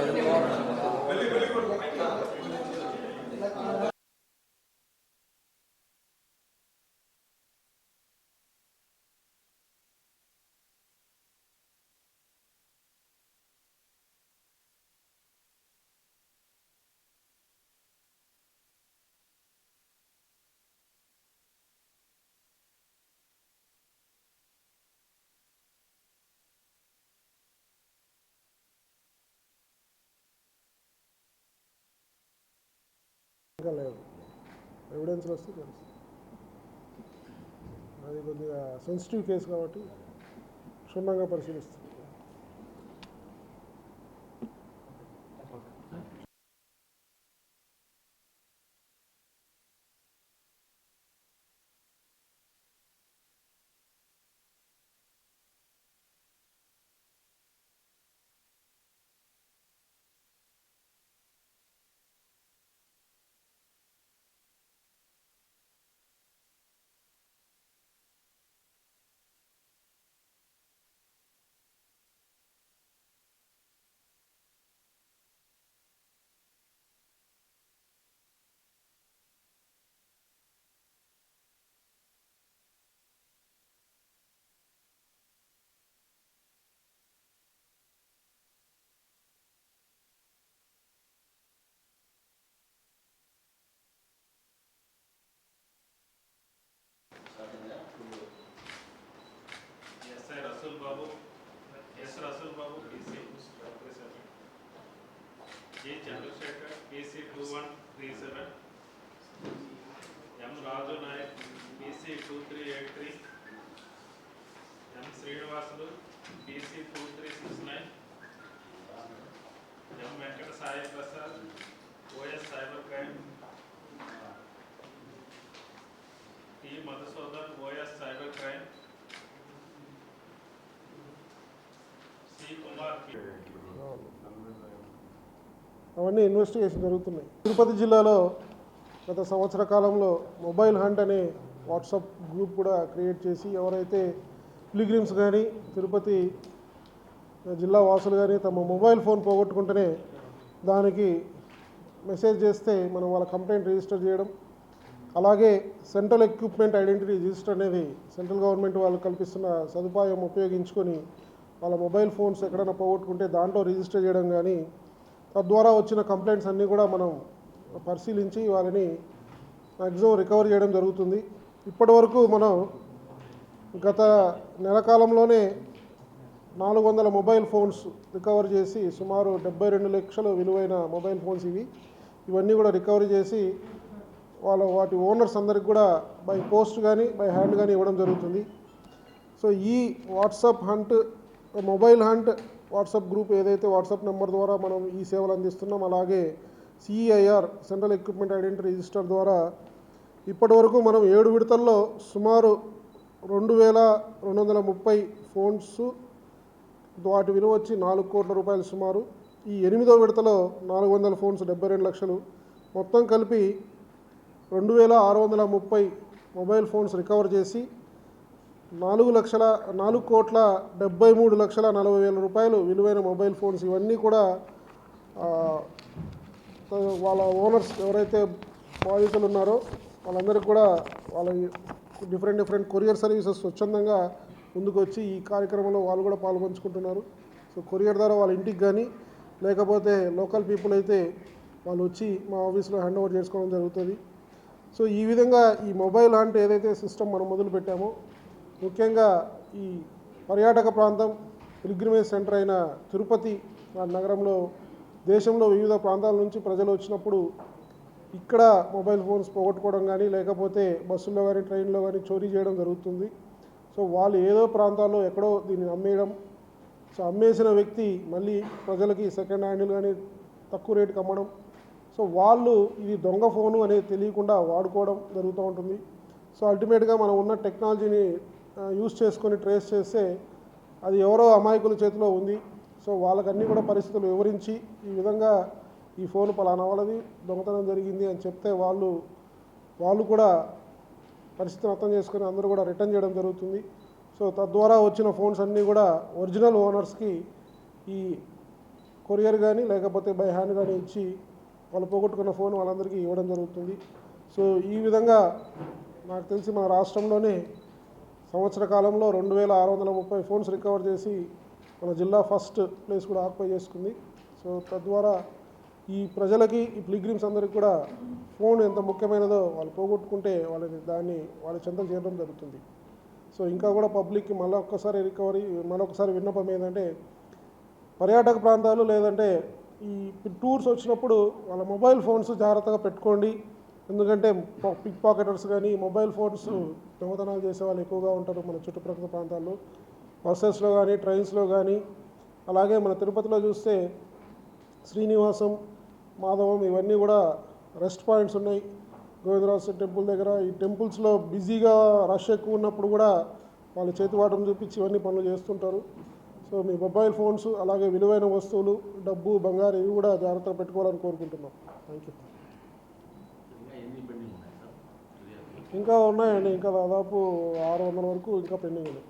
ayrılık var mı? ఇంకా లేదు. ఎవిడెన్స్లు వస్తే తెలుసు. అది కొద్దిగా సెన్సిటివ్ కేసు కాబట్టి క్షుణ్ణంగా పరిశీలిస్తుంది Chandrashekhar PC two one three seven M Raju Nayak PC two three eight three M Srinivasulu PC two three six nine M Venkata Sai Prasad OS cyber crime T Madhusudan OS cyber crime C Kumar P. అవన్నీ investigation జరుగుతున్నాయి. తిరుపతి జిల్లాలో గత సంవత్సర కాలంలో mobile hunt అనే WhatsApp group కూడా create చేసి ఎవరైతే పిలిగ్రిమ్స్ కానీ తిరుపతి జిల్లా వాసులు కానీ తమ మొబైల్ ఫోన్ పోగొట్టుకుంటేనే దానికి మెసేజ్ చేస్తే మనం వాళ్ళ కంప్లైంట్ రిజిస్టర్ చేయడం అలాగే సెంట్రల్ ఎక్విప్మెంట్ ఐడెంటిటీ రిజిస్టర్ అనేది సెంట్రల్ గవర్నమెంట్ వాళ్ళు కల్పిస్తున్న సదుపాయం ఉపయోగించుకొని వాళ్ళ మొబైల్ ఫోన్స్ ఎక్కడైనా పోగొట్టుకుంటే దాంట్లో రిజిస్టర్ చేయడం కానీ తద్వారా వచ్చిన కంప్లైంట్స్ అన్నీ కూడా మనం పరిశీలించి వాళ్ళని మ్యాక్సిమం రికవర్ చేయడం జరుగుతుంది. ఇప్పటి వరకు మనం గత నెల కాలంలోనే నాలుగు వందల మొబైల్ ఫోన్స్ రికవర్ చేసి సుమారు డెబ్బై రెండు లక్షలు విలువైన మొబైల్ ఫోన్స్ ఇవి. ఇవన్నీ కూడా రికవరీ చేసి వాళ్ళ వాటి ఓనర్స్ అందరికి కూడా బై పోస్ట్ కానీ బై హ్యాండ్ కానీ ఇవ్వడం జరుగుతుంది. సో ఈ WhatsApp hunt mobile hunt WhatsApp group ఏదైతే వాట్సాప్ నెంబర్ ద్వారా మనం ఈ సేవలు అందిస్తున్నాం అలాగే CEIR central equipment identity register ద్వారా ఇప్పటివరకు మనం ఏడు విడతల్లో సుమారు రెండు వేల రెండు వందల ముప్పై ఫోన్స్ వాటి విలువ వచ్చి నాలుగు కోట్ల రూపాయలు సుమారు. ఈ ఎనిమిదో విడతలో నాలుగు వందల ఫోన్స్ డెబ్బై రెండు లక్షలు. మొత్తం కలిపి రెండు వేల ఆరు వందల ముప్పై మొబైల్ ఫోన్స్ రికవర్ చేసి నాలుగు లక్షల నాలుగు కోట్ల డెబ్బై మూడు లక్షల నలభై వేల రూపాయలు విలువైన మొబైల్ ఫోన్స్ ఇవన్నీ కూడా వాళ్ళ ఓనర్స్ ఎవరైతే బాధితులు ఉన్నారో వాళ్ళందరికీ కూడా వాళ్ళ డిఫరెంట్ డిఫరెంట్ కొరియర్ సర్వీసెస్ స్వచ్ఛందంగా ముందుకు వచ్చి ఈ కార్యక్రమంలో వాళ్ళు కూడా పాల్పంచుకుంటున్నారు. సో కొరియర్ ద్వారా వాళ్ళ ఇంటికి కానీ లేకపోతే లోకల్ పీపుల్ అయితే వాళ్ళు వచ్చి మా ఆఫీస్లో హ్యాండ్ ఓవర్ చేసుకోవడం జరుగుతుంది. సో ఈ విధంగా ఈ మొబైల్ అంటే ఏదైతే సిస్టమ్ మనం మొదలు పెట్టామో ముఖ్యంగా ఈ పర్యాటక ప్రాంతం పిల్గ్రిమేజ్ సెంటర్ అయిన తిరుపతి నగరంలో దేశంలో వివిధ ప్రాంతాల నుంచి ప్రజలు వచ్చినప్పుడు ఇక్కడ మొబైల్ ఫోన్స్ పోగొట్టుకోవడం కానీ లేకపోతే బస్సుల్లో కానీ ట్రైన్లో కానీ చోరీ చేయడం జరుగుతుంది. సో వాళ్ళు ఏదో ప్రాంతాల్లో ఎక్కడో దీన్ని అమ్మేయడం సో అమ్మేసిన వ్యక్తి మళ్ళీ ప్రజలకి సెకండ్ హ్యాండిల్ కానీ తక్కువ రేటుకి అమ్మడం. సో వాళ్ళు ఇది దొంగ ఫోను అనేది తెలియకుండా వాడుకోవడం జరుగుతూ ఉంటుంది. సో అల్టిమేట్గా మనం ఉన్న టెక్నాలజీని యూస్ చేసుకొని ట్రేస్ చేస్తే అది ఎవరో అమాయకుల చేతిలో ఉంది. సో వాళ్ళకన్నీ కూడా పరిస్థితులు వివరించి ఈ విధంగా ఈ ఫోన్ పలానా వాళ్ళది దొంగతనం జరిగింది అని చెప్తే వాళ్ళు వాళ్ళు కూడా పరిస్థితిని అర్థం చేసుకొని అందరూ కూడా రిటర్న్ చేయడం జరుగుతుంది. సో తద్వారా వచ్చిన ఫోన్స్ అన్నీ కూడా ఒరిజినల్ ఓనర్స్కి ఈ కొరియర్ కానీ లేకపోతే బై హ్యాండ్ కానీ ఇచ్చి వాళ్ళు పోగొట్టుకున్న ఫోన్ వాళ్ళందరికీ ఇవ్వడం జరుగుతుంది. సో ఈ విధంగా నాకు తెలిసి మన రాష్ట్రంలోనే సంవత్సర కాలంలో రెండు వేల ఆరు వందల ముప్పై ఫోన్స్ రికవర్ చేసి మన జిల్లా ఫస్ట్ ప్లేస్ కూడా ఆక్యుపై చేసుకుంది. సో తద్వారా ఈ ప్రజలకి ఈ పిలిగ్రిమ్స్ అందరికీ కూడా ఫోన్ ఎంత ముఖ్యమైనదో వాళ్ళు పోగొట్టుకుంటే వాళ్ళని దాన్ని వాళ్ళ చెంతకు చేయడం జరుగుతుంది. సో ఇంకా కూడా పబ్లిక్కి మళ్ళీ ఒక్కసారి రికవరీ మరొకసారి విన్నపం ఏంటంటే పర్యాటక ప్రాంతాలు లేదంటే ఈ టూర్స్ వచ్చినప్పుడు వాళ్ళ మొబైల్ ఫోన్స్ జాగ్రత్తగా పెట్టుకోండి. ఎందుకంటే పిక్ పాకెటర్స్ కానీ మొబైల్ ఫోన్స్ దొంగతనాలు చేసే వాళ్ళు ఎక్కువగా ఉంటారు మన చుట్టుప్రక్కల ప్రాంతాల్లో. బస్సెస్లో కానీ ట్రైన్స్లో కానీ అలాగే మన తిరుపతిలో చూస్తే శ్రీనివాసం మాధవం ఇవన్నీ కూడా రెస్ట్ పాయింట్స్ ఉన్నాయి. గోవిందరాజు టెంపుల్ దగ్గర. ఈ టెంపుల్స్లో బిజీగా రష్ ఎక్కువ ఉన్నప్పుడు కూడా వాళ్ళు చేతివాటం చూపించి ఇవన్నీ పనులు చేస్తుంటారు. సో మీ మొబైల్ ఫోన్స్ అలాగే విలువైన వస్తువులు డబ్బు బంగారు ఇవి కూడా జాగ్రత్తగా పెట్టుకోవాలని కోరుకుంటున్నాం. థ్యాంక్ యూ ఇంకా ఎన్ని పెండింగ్ ఉన్నాయి సార్ ఫిర్యాదులు? ఇంకా ఉన్నాయండి. ఇంకా దాదాపు ఆరు వందల వరకు ఇంకా పెండింగ్ ఉన్నాయి